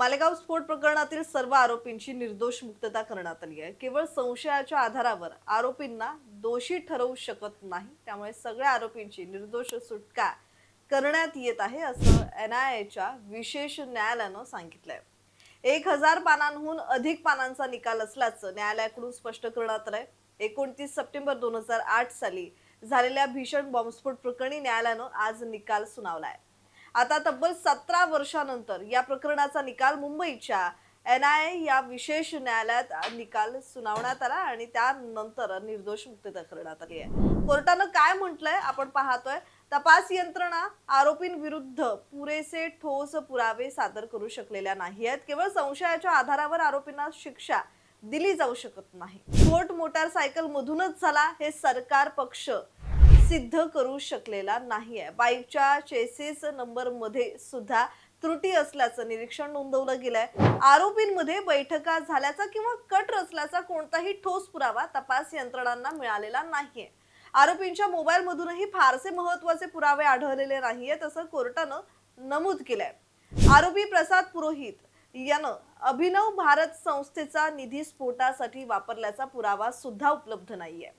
मालेगाव स्फोट प्रकरणातील सर्व आरोपींची निर्दोष मुक्तता करण्यात आली आहे. केवळ संशयाच्या आधारावर आरोपींना दोषी ठरवू शकत नाही. त्यामुळे सगळ्या आरोपींची निर्दोष सुटका करण्यात येत आहे असं एन आय एच्या विशेष न्यायालयानं सांगितलंय. एक हजार पानांहून अधिक पानांचा निकाल असल्याचं न्यायालयाकडून स्पष्ट करण्यात आलंय. एकोणतीस सप्टेंबर दोन हजार आठ साली झालेल्या भीषण बॉम्बस्फोट प्रकरणी न्यायालयानं आज निकाल सुनावलाय आता तब्बल सतरा वर्षानंतर या प्रकरणाचा निकाल मुंबईच्या एन आय या विशेष न्यायालयात निकाल सुनावण्यात आला आणि त्यानंतर निर्दोष मुक्तता करण्यात आली आहे. कोर्टानं काय म्हटलंय आपण पाहतोय. तपास यंत्रणा आरोपींविरुद्ध पुरेसे ठोस पुरावे सादर करू शकलेल्या नाही आहेत. केवळ संशयाच्या आधारावर आरोपींना शिक्षा दिली जाऊ शकत नाही. स्फोट मोटारसायकल मधूनच झाला हे सरकार पक्ष सिद्ध करू शकलेला नाहीये. बाईकच्या चेसेस नंबरमध्ये सुद्धा त्रुटी असल्याचं निरीक्षण नोंदवलं गेलंय. आरोपींमध्ये बैठका झाल्याचा किंवा कट रचल्याचा कोणताही ठोस पुरावा तपास यंत्रणांना मिळालेला नाहीये. आरोपींच्या मोबाईल मधूनही फारसे महत्त्वाचे पुरावे आढळलेले नाहीये असं कोर्टानं नमूद केलंय. आरोपी प्रसाद पुरोहित यानं अभिनव भारत संस्थेचा निधी स्फोटासाठी वापरल्याचा पुरावा सुद्धा उपलब्ध नाहीये.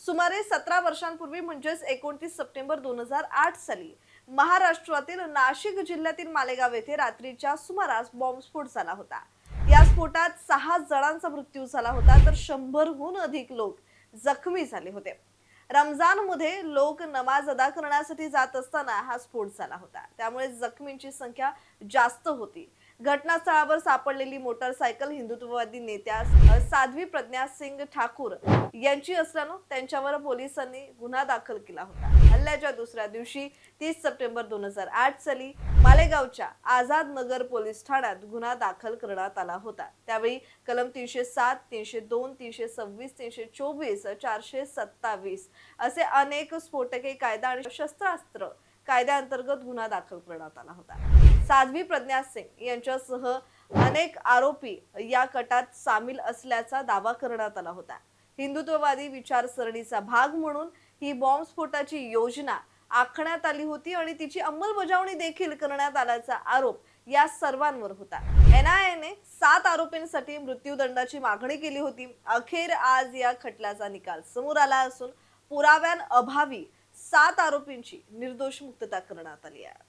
सुमारे सतरा वर्षांपूर्वी म्हणजेच एकोणतीस सप्टेंबर दोन हजार आठ साली महाराष्ट्रातील नाशिक जिल्ह्यातील मालेगाव येथे रात्रीच्या सुमारास बॉम्बस्फोट झाला होता. या स्फोटात सहा जणांचा मृत्यू झाला होता तर शंभरहून अधिक लोक जखमी झाले होते. रमजानमध्ये लोक नमाज अदा करण्यासाठी जात असताना हा स्फोट झाला होता. त्यामुळे जखमींची संख्या जास्त होती. घटनास्थळावर सापडलेली मोटरसायकल हिंदुत्ववादी नेत्या साध्वी प्रज्ञा सिंग ठाकूर यांची असल्यानं त्यांच्यावर पोलिसांनी गुन्हा दाखल केला होता. हल्ल्याच्या दुसऱ्या दिवशी तीस सप्टेंबर दोन हजार आठ साली मालेगावच्या आझाद नगर पोलीस ठाण्यात गुन्हा दाखल करण्यात आला होता. त्यावेळी कलम तीनशे सात तीनशे दोन तीनशे सव्वीस तीनशे चोवीस चारशे सत्तावीस असे अनेक स्फोटके कायदा आणि शस्त्रास्त्र कायद्याअंतर्गत गुन्हा दाखल करण्यात आला होता. साध्वी प्रज्ञा सिंग यांच्यासह अनेक आरोपी या कटात सामील असल्याचा दावा करण्यात आला होता. हिंदुत्ववादी विचारसरणीचा भाग म्हणून ही बॉम्बस्फोटाची योजना आखण्यात आली होती आणि तिची अंमलबजावणी देखील करण्यात आल्याचा आरोप या सर्वांवर होता. एनआयएने सात आरोपींसाठी मृत्यूदंडाची मागणी केली होती. अखेर आज या खटल्याचा निकाल समोर आला असून पुराव्यांअभावी सात आरोपींची निर्दोष मुक्तता करण्यात आली आहे.